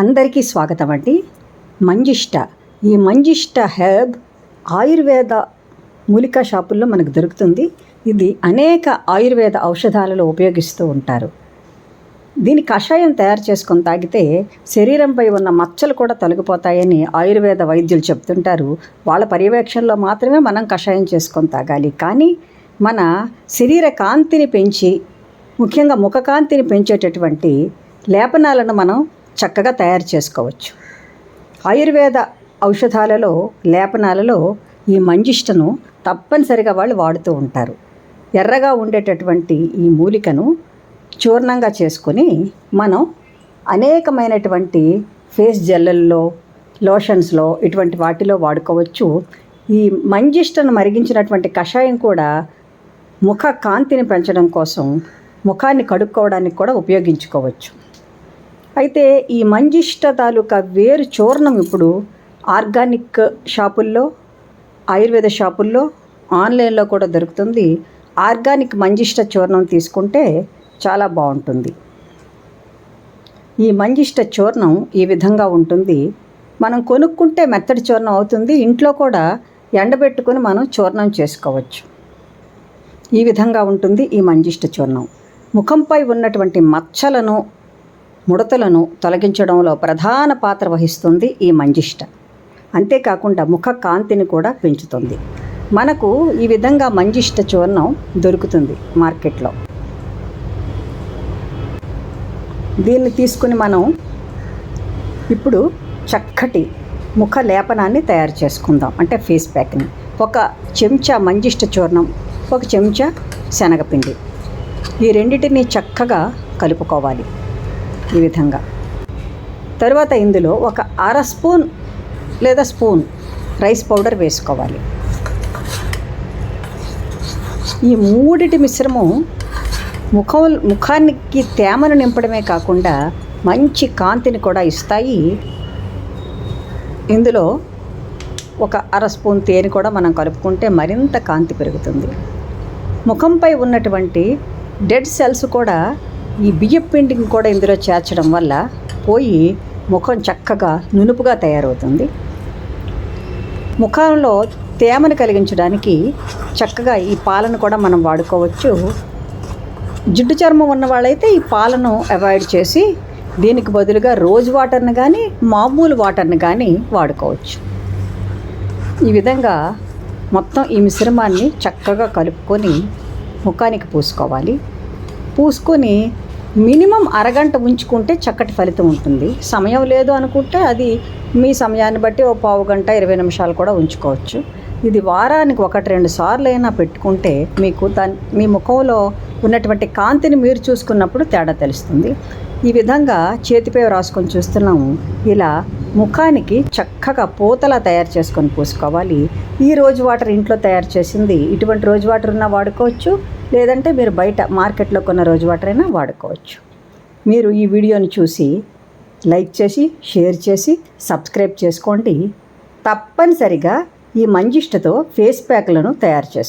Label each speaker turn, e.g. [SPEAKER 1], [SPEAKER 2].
[SPEAKER 1] అందరికీ స్వాగతం అండి. మంజిష్ట. ఈ మంజిష్ట హెర్బ్ ఆయుర్వేద మూలికా షాపుల్లో మనకు దొరుకుతుంది. ఇది అనేక ఆయుర్వేద ఔషధాలలో ఉపయోగిస్తూ ఉంటారు. దీని కషాయం తయారు చేసుకొని తాగితే శరీరంపై ఉన్న మచ్చలు కూడా తొలగిపోతాయని ఆయుర్వేద వైద్యులు చెప్తుంటారు. వాళ్ళ పర్యవేక్షణలో మాత్రమే మనం కషాయం చేసుకొని తాగాలి. కానీ మన శరీర కాంతిని పెంచి ముఖ్యంగా ముఖ కాంతిని పెంచేటటువంటి లేపనాలను మనం చక్కగా తయారు చేసుకోవచ్చు. ఆయుర్వేద ఔషధాలలో లేపనాలలో ఈ మంజిష్టను తప్పనిసరిగా వాళ్ళు వాడుతూ ఉంటారు. ఎర్రగా ఉండేటటువంటి ఈ మూలికను చూర్ణంగా చేసుకొని మనం అనేకమైనటువంటి ఫేస్ జెల్లల్లో లోషన్స్లో ఇటువంటి వాటిలో వాడుకోవచ్చు. ఈ మంజిష్టను మరిగించినటువంటి కషాయం కూడా ముఖ కాంతిని పెంచడం కోసం ముఖాన్ని కడుక్కోవడానికి కూడా ఉపయోగించుకోవచ్చు. అయితే ఈ మంజిష్ట తాలూకా వేరు చూర్ణం ఇప్పుడు ఆర్గానిక్ షాపుల్లో ఆయుర్వేద షాపుల్లో ఆన్లైన్లో కూడా దొరుకుతుంది. ఆర్గానిక్ మంజిష్ట చూర్ణం తీసుకుంటే చాలా బాగుంటుంది. ఈ మంజిష్ట చూర్ణం ఈ విధంగా ఉంటుంది. మనం కొనుక్కుంటే మెత్తడి చూర్ణం అవుతుంది. ఇంట్లో కూడా ఎండబెట్టుకొని మనం చూర్ణం చేసుకోవచ్చు. ఈ విధంగా ఉంటుంది ఈ మంజిష్ట చూర్ణం. ముఖంపై ఉన్నటువంటి మచ్చలను ముడతలను తొలగించడంలో ప్రధాన పాత్ర వహిస్తుంది ఈ మంజిష్ట. అంతేకాకుండా ముఖ కాంతిని కూడా పెంచుతుంది. మనకు ఈ విధంగా మంజిష్ట చూర్ణం దొరుకుతుంది మార్కెట్లో. దీన్ని తీసుకుని మనం ఇప్పుడు చక్కటి ముఖ లేపనాన్ని తయారు చేసుకుందాం. అంటే ఫేస్ ప్యాక్ని. ఒక చెంచా మంజిష్ట చూర్ణం ఒక చెంచా శనగపిండి. ఈ రెండింటిని చక్కగా కలుపుకోవాలి. ఈ విధంగా. తర్వాత ఇందులో ఒక అర స్పూన్ లేదా స్పూన్ రైస్ పౌడర్ వేసుకోవాలి. ఈ మూడిటి మిశ్రమం ముఖం ముఖానికి తేమను నింపడమే కాకుండా మంచి కాంతిని కూడా ఇస్తాయి. ఇందులో ఒక అర స్పూన్ తేనె కూడా మనం కలుపుకుంటే మరింత కాంతి పెరుగుతుంది. ముఖంపై ఉన్నటువంటి డెడ్ సెల్స్ కూడా ఈ బియ్యం పిండిని కూడా ఇందులో చేర్చడం వల్ల పోయి ముఖం చక్కగా నునుపుగా తయారవుతుంది. ముఖంలో తేమను కలిగించడానికి చక్కగా ఈ పాలను కూడా మనం వాడుకోవచ్చు. జిడ్డు చర్మం ఉన్న వాళ్ళైతే ఈ పాలను అవాయిడ్ చేసి దీనికి బదులుగా రోజ్ వాటర్ని కానీ మామూలు వాటర్ని కానీ వాడుకోవచ్చు. ఈ విధంగా మొత్తం ఈ మిశ్రమాన్ని చక్కగా కలుపుకొని ముఖానికి పూసుకోవాలి. పూసుకొని మినిమం అరగంట ఉంచుకుంటే చక్కటి ఫలితం ఉంటుంది. సమయం లేదు అనుకుంటే అది మీ సమయాన్ని బట్టి ఓ పావు గంట ఇరవై నిమిషాలు కూడా ఉంచుకోవచ్చు. ఇది వారానికి ఒకటి రెండు సార్లు అయినా పెట్టుకుంటే మీకు దాని మీ ముఖంలో ఉన్నటువంటి కాంతిని మీరు చూసుకున్నప్పుడు తేడా తెలుస్తుంది. ఈ విధంగా చేతిపై రాసుకొని చూస్తున్నాము. ఇలా ముఖానికి చక్కగా పూతలా తయారు చేసుకొని పూసుకోవాలి. ఈ రోజు వాటర్ ఇంట్లో తయారు చేసింది ఇటువంటి రోజు వాటర్ ఉన్నా వాడుకోవచ్చు. లేదంటే మీరు బయట మార్కెట్లో కొన్న రోజు వాటర్ అయినా వాడుకోవచ్చు. మీరు ఈ వీడియోని చూసి లైక్ చేసి షేర్ చేసి సబ్స్క్రైబ్ చేసుకోండి. తప్పనిసరిగా ఈ మంజిష్టతో ఫేస్ ప్యాక్లను తయారు చేసుకోండి